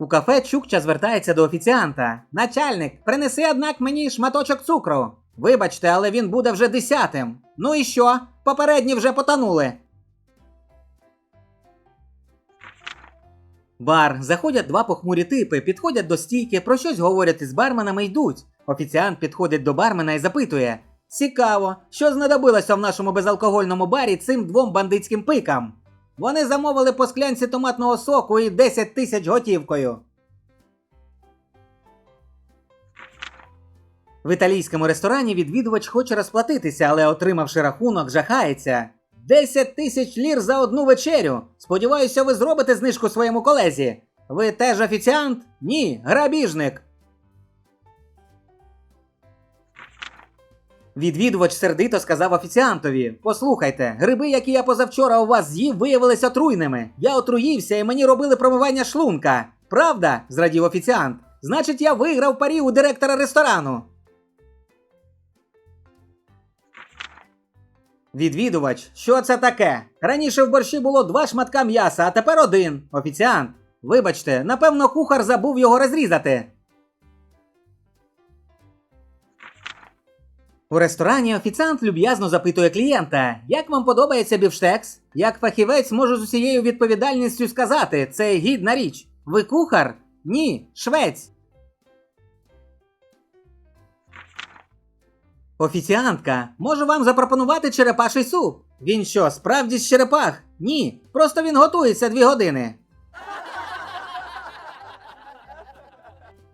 У кафе Чукча звертається до офіціанта. Начальник, принеси однак мені шматочок цукру. Вибачте, але він буде вже десятим. Ну і що? Попередні вже потонули. Бар. Заходять два похмурі типи, підходять до стійки, про щось говорять із барменами йдуть. Офіціант підходить до бармена і запитує: Цікаво, що знадобилося в нашому безалкогольному барі цим двом бандитським пикам? Вони замовили по склянці томатного соку і 10 тисяч готівкою. В італійському ресторані відвідувач хоче розплатитися, але отримавши рахунок, жахається. 10 тисяч лір за одну вечерю. Сподіваюся, ви зробите знижку своєму колезі. Ви теж офіціант? Ні, грабіжник. Відвідувач сердито сказав офіціантові: Послухайте, гриби, які я позавчора у вас з'їв, виявилися отруйними. Я отруївся і мені робили промивання шлунка. Правда? зрадів офіціант. Значить, я виграв парі у директора ресторану. Відвідувач, що це таке? Раніше в борщі було два шматка м'яса, а тепер один. Офіціант. Вибачте, напевно, кухар забув його розрізати. У ресторані офіціант люб'язно запитує клієнта, як вам подобається бівштекс? Як фахівець можу з усією відповідальністю сказати, це гідна річ. Ви кухар? Ні, швець. Офіціантка, можу вам запропонувати черепаший суп. Він що, справді з черепах? Ні, просто він готується дві години.